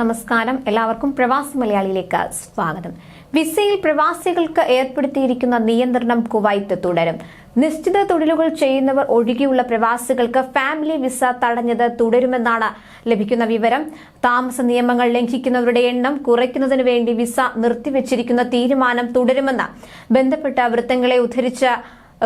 നമസ്കാരം. എല്ലാവർക്കും പ്രവാസി മലയാളിയിലേക്ക് സ്വാഗതം. വിസയിൽ പ്രവാസികൾക്ക് ഏർപ്പെടുത്തിയിരിക്കുന്ന നിയന്ത്രണം കുവൈത്ത് തുടരും. നിശ്ചിത തൊഴിലുകൾ ചെയ്യുന്നവർ ഒഴികെയുള്ള പ്രവാസികൾക്ക് ഫാമിലി വിസ തടഞ്ഞത് തുടരുമെന്നാണ് ലഭിക്കുന്ന വിവരം. താമസ നിയമങ്ങൾ ലംഘിക്കുന്നവരുടെ എണ്ണം കുറയ്ക്കുന്നതിനു വേണ്ടി വിസ നിർത്തിവച്ചിരിക്കുന്ന തീരുമാനം തുടരുമെന്ന് ബന്ധപ്പെട്ട വൃത്തങ്ങളെ ഉദ്ധരിച്ച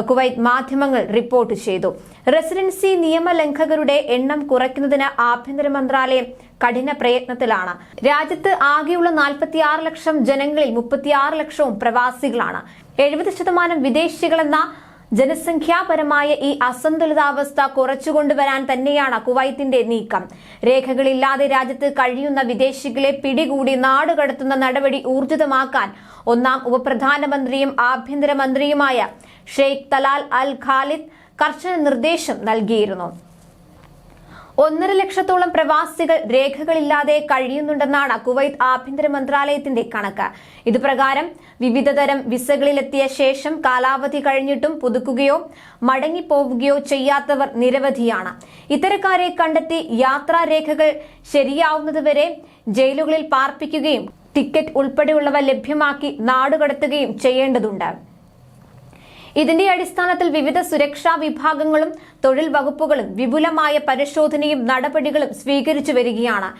കുവൈറ്റ് മാധ്യമങ്ങൾ റിപ്പോർട്ട് ചെയ്തു. റെസിഡൻസി നിയമലംഘകരുടെ എണ്ണം കുറയ്ക്കുന്നതിന് ആഭ്യന്തര മന്ത്രാലയം കഠിന പ്രയത്നത്തിലാണ്. രാജ്യത്ത് ആകെയുള്ള നാൽപ്പത്തിയാറ് ലക്ഷം ജനങ്ങളിൽ മുപ്പത്തിയാറ് ലക്ഷവും പ്രവാസികളാണ്. എഴുപത് ശതമാനം വിദേശികളെന്ന ജനസംഖ്യാപരമായ ഈ അസന്തുലിതാവസ്ഥ കുറച്ചുകൊണ്ടുവരാൻ തന്നെയാണ് കുവൈത്തിന്റെ നീക്കം. രേഖകളില്ലാതെ രാജ്യത്ത് കഴിയുന്ന വിദേശികളെ പിടികൂടി നാടുകടത്തുന്ന നടപടി ഊർജിതമാക്കാൻ ഒന്നാം ഉപപ്രധാനമന്ത്രിയും ആഭ്യന്തരമന്ത്രിയുമായ ഷെയ്ഖ് തലാൽ അൽ ഖാലിദ് കർശന നിർദ്ദേശം നൽകിയിരുന്നു. ഒന്നര ലക്ഷത്തോളം പ്രവാസികൾ രേഖകളില്ലാതെ കഴിയുന്നുണ്ടെന്നാണ് കുവൈത്ത് ആഭ്യന്തര മന്ത്രാലയത്തിന്റെ കണക്ക്. ഇതുപ്രകാരം വിവിധതരം വിസകളിലെത്തിയ ശേഷം കാലാവധി കഴിഞ്ഞിട്ടും പുതുക്കുകയോ മടങ്ങിപ്പോവുകയോ ചെയ്യാത്തവർ നിരവധിയാണ്. ഇത്തരക്കാരെ കണ്ടെത്തി യാത്രാരേഖകൾ ശരിയാവുന്നതുവരെ ജയിലുകളിൽ പാർപ്പിക്കുകയും ടിക്കറ്റ് ഉൾപ്പെടെയുള്ളവ ലഭ്യമാക്കി നാടുകടത്തുകയും ചെയ്യേണ്ടതുണ്ട്. ഇതിന്റെ അടിസ്ഥാനത്തിൽ വിവിധ സുരക്ഷാ വിഭാഗങ്ങളും തൊഴിൽ വകുപ്പുകളും വിപുലമായ പരിശോധനയും നടപടികളും സ്വീകരിച്ചു വരികയാണ്.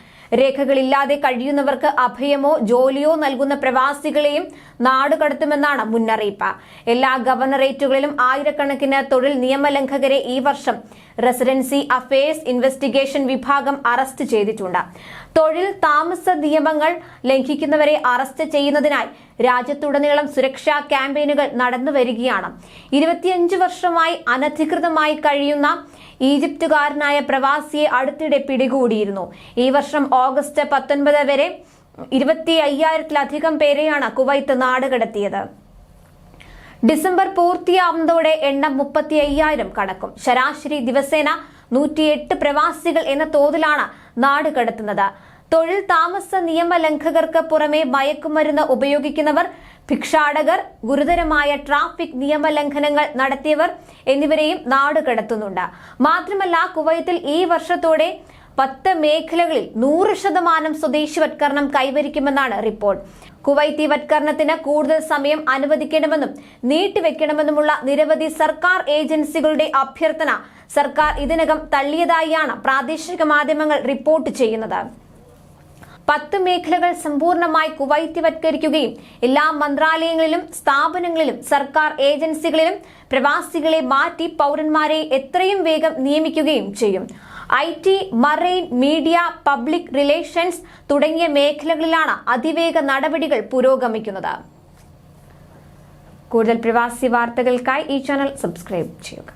രേഖകളില്ലാതെ കഴിയുന്നവർക്ക് അഭയമോ ജോലിയോ നൽകുന്ന പ്രവാസികളെയും നാടുകടത്തുമെന്നാണ് മുന്നറിയിപ്പ്. എല്ലാ ഗവർണറേറ്റുകളിലും ആയിരക്കണക്കിന് തൊഴിൽ നിയമലംഘകരെ ഈ വർഷം റെസിഡൻസി അഫയേഴ്സ് ഇൻവെസ്റ്റിഗേഷൻ വിഭാഗം അറസ്റ്റ് ചെയ്തിട്ടുണ്ട്. തൊഴിൽ താമസ നിയമങ്ങൾ ലംഘിക്കുന്നവരെ അറസ്റ്റ് ചെയ്യുന്നതിനായി രാജ്യത്തുടനീളം സുരക്ഷാ ക്യാമ്പയിനുകൾ നടന്നു വരികയാണ് ഇരുപത്തിയഞ്ച് വർഷമായി അനധികൃതമായി കഴിയുന്ന ഈജിപ്തുകാരനായ പ്രവാസിയെ അടുത്തിടെ പിടികൂടിയിരുന്നു. ഈ വർഷം ഓഗസ്റ്റ് പത്തൊൻപത് വരെ ഇരുപത്തി അയ്യായിരത്തിലധികം പേരെയാണ് കുവൈത്ത് നാടുകടത്തിയത്. ഡിസംബർ പൂർത്തിയാവുന്നതോടെ എണ്ണം മുപ്പത്തി അയ്യായിരം കടക്കും. ശരാശരി ദിവസേന നൂറ്റിയെട്ട് പ്രവാസികൾ എന്ന തോതിലാണ് നാട് കടത്തുന്നത് തൊഴിൽ താമസ നിയമലംഘകർക്ക് പുറമെ മയക്കുമരുന്ന് ഉപയോഗിക്കുന്നവർ ഭിക്ഷാടകർ ഗുരുതരമായ ട്രാഫിക് നിയമലംഘനങ്ങൾ നടത്തിയവർ എന്നിവരെയും നാട് കടത്തുന്നുണ്ട്. മാത്രമല്ല കുവൈത്തിൽ ഈ വർഷത്തോടെ പത്ത് മേഖലകളിൽ നൂറ് ശതമാനം സ്വദേശിവത്കരണം കൈവരിക്കുമെന്നാണ് റിപ്പോർട്ട്. കുവൈത്തി വത്കരണത്തിന് കൂടുതൽ സമയം അനുവദിക്കണമെന്നും നീട്ടിവെക്കണമെന്നുമുള്ള നിരവധി സർക്കാർ ഏജൻസികളുടെ അഭ്യർത്ഥന സർക്കാർ ഇതിനകം തള്ളിയതായാണ് പ്രാദേശിക മാധ്യമങ്ങൾ റിപ്പോർട്ട് ചെയ്യുന്നത്. പത്ത് മേഖലകൾ സമ്പൂർണമായി കുവൈത്യവത്കരിക്കുകയും എല്ലാ മന്ത്രാലയങ്ങളിലും സ്ഥാപനങ്ങളിലും സർക്കാർ ഏജൻസികളിലും പ്രവാസികളെ മാറ്റി പൗരന്മാരെ എത്രയും വേഗം നിയമിക്കുകയും ചെയ്യും. I T marine media public relations തുടങ്ങിയ മേഖലകളിലാണ് അതിവേഗ നടപടികൾ പുരോഗമിക്കുന്നത്. കൂടുതൽ പ്രവാസി വാർത്തകൾക്കായി ഈ ചാനൽ സബ്സ്ക്രൈബ് ചെയ്യുക.